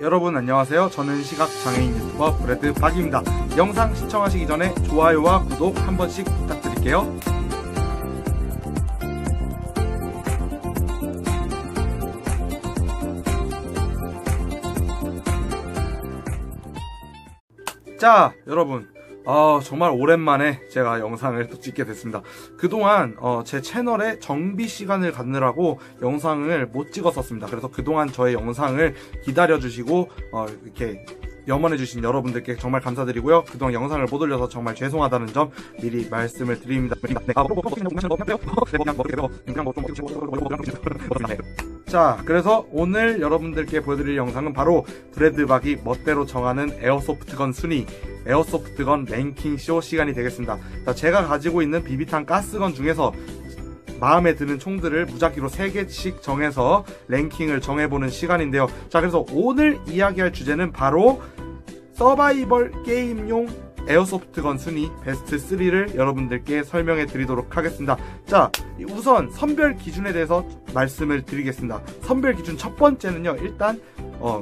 여러분 안녕하세요. 저는 시각장애인 유튜버 브래드 박입니다. 영상 시청하시기 전에 좋아요와 구독 한 번씩 부탁드릴게요. 자, 여러분. 아, 정말 오랜만에 제가 영상을 또 찍게 됐습니다. 그동안 어, 제 채널에 정비 시간을 갖느라고 영상을 못 찍었었습니다. 그래서 그동안 저의 영상을 기다려주시고 어, 이렇게 염원해주신 여러분들께 정말 감사드리고요. 그동안 영상을 못 올려서 정말 죄송하다는 점 미리 말씀을 드립니다. 자, 그래서 오늘 여러분들께 보여드릴 영상은 바로 브래드박이 멋대로 정하는 에어소프트건 순위, 에어소프트건 랭킹쇼 시간이 되겠습니다. 자, 제가 가지고 있는 비비탄 가스건 중에서 마음에 드는 총들을 무작위로 3개씩 정해서 랭킹을 정해보는 시간인데요. 자, 그래서 오늘 이야기할 주제는 바로 서바이벌 게임용 에어소프트건 순위 베스트 3를 여러분들께 설명해 드리도록 하겠습니다. 자, 우선 선별 기준에 대해서 말씀을 드리겠습니다. 선별 기준 첫 번째는요, 일단, 어,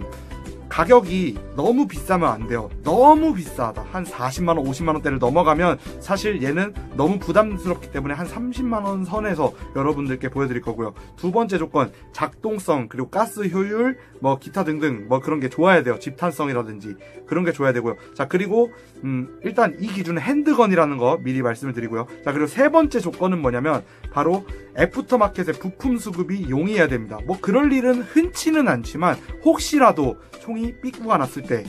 가격이 너무 비싸면 안 돼요. 너무 비싸다. 한 40만원, 50만원대를 넘어가면 사실 얘는 너무 부담스럽기 때문에 한 30만원 선에서 여러분들께 보여드릴 거고요. 두 번째 조건, 작동성, 그리고 가스 효율, 뭐 기타 등등 뭐 그런 게 좋아야 돼요. 집탄성이라든지 그런 게 좋아야 되고요. 자, 그리고 음, 일단 이 기준은 핸드건이라는 거 미리 말씀을 드리고요. 자, 그리고 세 번째 조건은 뭐냐면 바로 애프터마켓의 부품 수급이 용이해야 됩니다. 뭐 그럴 일은 흔치는 않지만 혹시라도 총이 삐꾸가 났을 때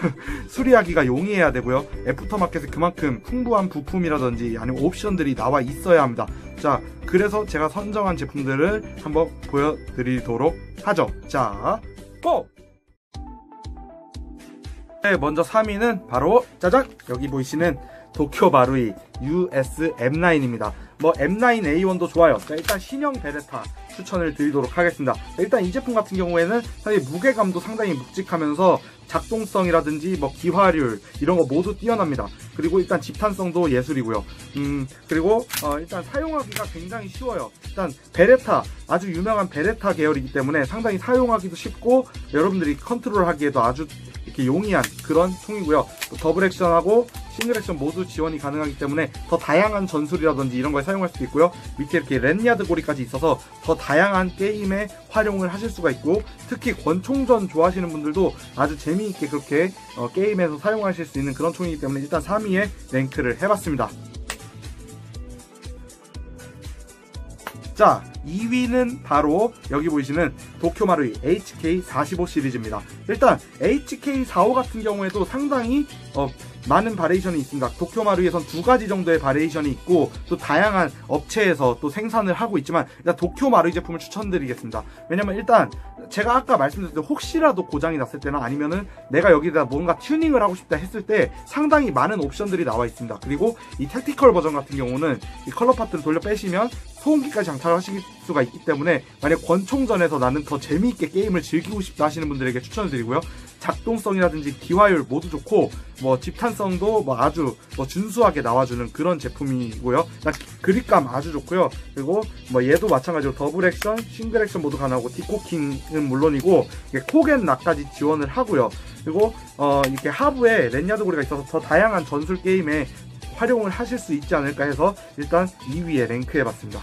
수리하기가 용이해야 되고요. 애프터마켓에 그만큼 풍부한 부품이라든지 아니면 옵션들이 나와 있어야 합니다. 자, 그래서 제가 선정한 제품들을 한번 보여드리도록 하죠. 자, 고! 네, 먼저 3위는 바로 짜잔! 여기 보이시는 도쿄 마루이 US M9입니다. 뭐 M9A1도 좋아요. 자, 일단 신형 베레타 추천을 드리도록 하겠습니다. 일단 이 제품 같은 경우에는 사실 무게감도 상당히 묵직하면서 작동성이라든지 뭐 기화율 이런 거 모두 뛰어납니다. 그리고 일단 집탄성도 예술이고요. 음 그리고 어, 일단 사용하기가 굉장히 쉬워요. 일단 베레타 아주 유명한 베레타 계열이기 때문에 상당히 사용하기도 쉽고 여러분들이 컨트롤하기에도 아주 이렇게 용이한 그런 총이고요. 더블 액션하고 싱글 액션 모두 지원이 가능하기 때문에 더 다양한 전술이라든지 이런 걸 사용할 수도 있고요. 밑에 이렇게 랜야드 고리까지 있어서 더 다양한 게임에 활용을 하실 수가 있고 특히 권총전 좋아하시는 분들도 아주 재미있게 그렇게 어, 게임에서 사용하실 수 있는 그런 총이기 때문에 일단 3위에 랭크를 해봤습니다. 자, 2위는 바로 여기 보이시는 도쿄마루이 HK45 시리즈입니다. 일단 HK45 같은 경우에도 상당히 어, 많은 바레이션이 있습니다. 도쿄마루에선 두 가지 정도의 바레이션이 있고 또 다양한 업체에서 또 생산을 하루 있지만 일단 도쿄마루 제품을 추천드리겠습니다. 왜냐면 일단 제가 아까 말씀드렸듯이 혹시라도 고장이 났을 때나 아니면은 내가 여기다 뭔가 튜닝을 하고 싶다 했을 때 상당히 많은 옵션들이 나와 있습니다. 그리고 이 택티컬 버전 같은 경우는 이 컬러 파트를 돌려 빼시면 소음기까지 장착하실 수가 있기 때문에 만약 권총전에서 나는 더 재미있게 게임을 즐기고 싶다 하시는 분들에게 추천을 드리고요. 작동성이라든지 기화율 모두 좋고 뭐 집탄성도 뭐 아주 뭐 준수하게 나와주는 그런 제품이고요. 그립감 아주 좋고요. 그리고 뭐 얘도 마찬가지로 더블 액션, 싱글 액션 모두 가능하고 디코킹은 물론이고 코겐 락까지 지원을 하고요. 그리고 어 이렇게 하부에 랜야드 고리가 있어서 더 다양한 전술 게임에 활용을 하실 수 있지 않을까 해서 일단 2위에 랭크해봤습니다.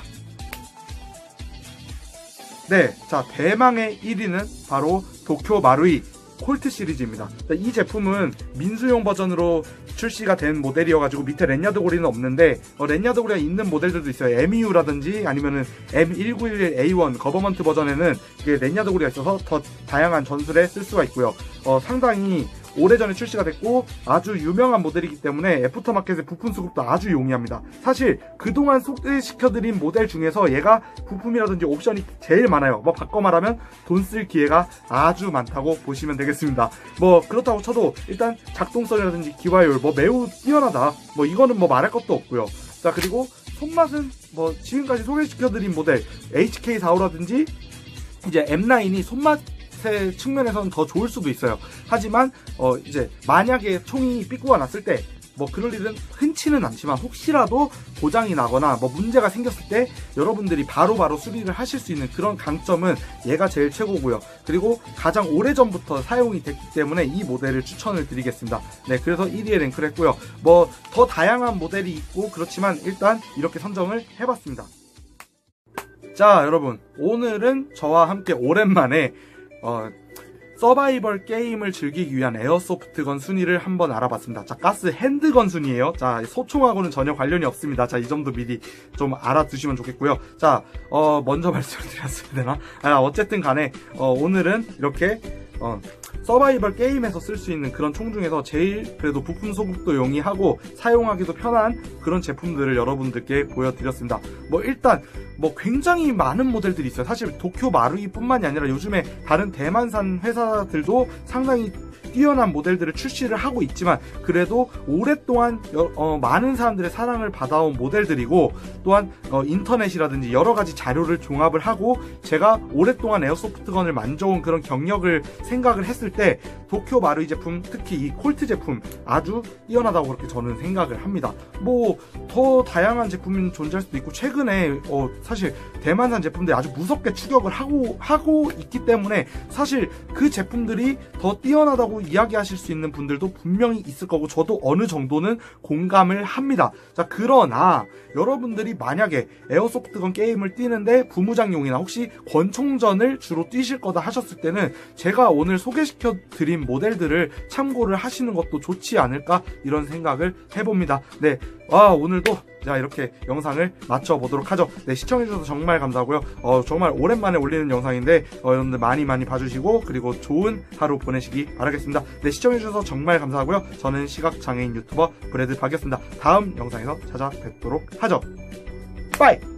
네, 자 대망의 1위는 바로 도쿄 마루이 콜트 시리즈입니다. 이 제품은 민수용 버전으로 출시가 된 모델이어가지고 밑에 랜야드 고리는 없는데 어, 랜야드 고리가 있는 모델들도 있어요. MEU라든지 아니면은 M1911A1 거버먼트 버전에는 랜야드 고리가 있어서 더 다양한 전술에 쓸 수가 있고요. 어, 상당히 오래전에 출시가 됐고 아주 유명한 모델이기 때문에 애프터마켓의 부품 수급도 아주 용이합니다. 사실 그동안 소개시켜드린 모델 중에서 얘가 부품이라든지 옵션이 제일 많아요. 뭐 바꿔 말하면 돈 쓸 기회가 아주 많다고 보시면 되겠습니다. 뭐 그렇다고 쳐도 일단 작동성이라든지 기화율 뭐 매우 뛰어나다. 뭐 이거는 뭐 말할 것도 없고요. 자 그리고 손맛은 뭐 지금까지 소개시켜드린 모델 HK45라든지 이제 M9이 손맛 의 측면에서는 더 좋을 수도 있어요. 하지만 어 이제 만약에 총이 삐꾸가 났을 때 뭐 그럴 일은 흔치는 않지만 혹시라도 고장이 나거나 뭐 문제가 생겼을 때 여러분들이 바로 바로 수리를 하실 수 있는 그런 강점은 얘가 제일 최고고요. 그리고 가장 오래전부터 사용이 됐기 때문에 이 모델을 추천을 드리겠습니다. 네, 그래서 1위에 랭크를 했고요. 뭐 더 다양한 모델이 있고 그렇지만 일단 이렇게 선정을 해봤습니다. 자, 여러분. 오늘은 저와 함께 오랜만에 어, 서바이벌 게임을 즐기기 위한 에어소프트건 순위를 한번 알아봤습니다. 자, 가스 핸드건 순위예요. 자, 소총하고는 전혀 관련이 없습니다. 자, 이 점도 미리 좀 알아두시면 좋겠고요. 자, 어, 먼저 말씀을 드렸어야 되나? 아, 어쨌든 간에 어, 오늘은 이렇게 어, 서바이벌 게임에서 쓸 수 있는 그런 총 중에서 제일 그래도 부품 소급도 용이하고 사용하기도 편한 그런 제품들을 여러분들께 보여드렸습니다. 뭐 일단 뭐 굉장히 많은 모델들이 있어요. 사실 도쿄 마루이뿐만이 아니라 요즘에 다른 대만산 회사들도 상당히 뛰어난 모델들을 출시를 하고 있지만 그래도 오랫동안 여- 어, 많은 사람들의 사랑을 받아온 모델들이고 또한 어, 인터넷이라든지 여러 가지 자료를 종합을 하고 제가 오랫동안 에어소프트건을 만져온 그런 경력을 생각을 했을 때 도쿄 마루이 제품 특히 이 콜트 제품 아주 뛰어나다고 그렇게 저는 생각을 합니다. 뭐 더 다양한 제품이 존재할 수도 있고 최근에 어, 사실 대만산 제품들이 아주 무섭게 추격을 하고 하고 있기 때문에 사실 그 제품들이 더 뛰어나다고 이야기하실 수 있는 분들도 분명히 있을 거고 저도 어느 정도는 공감을 합니다. 자 그러나 여러분들이 만약에 에어소프트건 게임을 뛰는데 부무장용이나 혹시 권총전을 주로 뛰실 거다 하셨을 때는 제가 오늘 소개시켜 드린 모델들을 참고를 하시는 것도 좋지 않을까 이런 생각을 해봅니다. 네, 와 오늘도 자 이렇게 영상을 마쳐보도록 하죠. 네 시청해주셔서 정말 감사하고요. 어, 정말 오랜만에 올리는 영상인데 어, 여러분들 많이 많이 봐주시고 그리고 좋은 하루 보내시기 바라겠습니다. 네 시청해주셔서 정말 감사하고요. 저는 시각장애인 유튜버 브래드 박이었습니다. 다음 영상에서 찾아뵙도록 하죠. 빠이!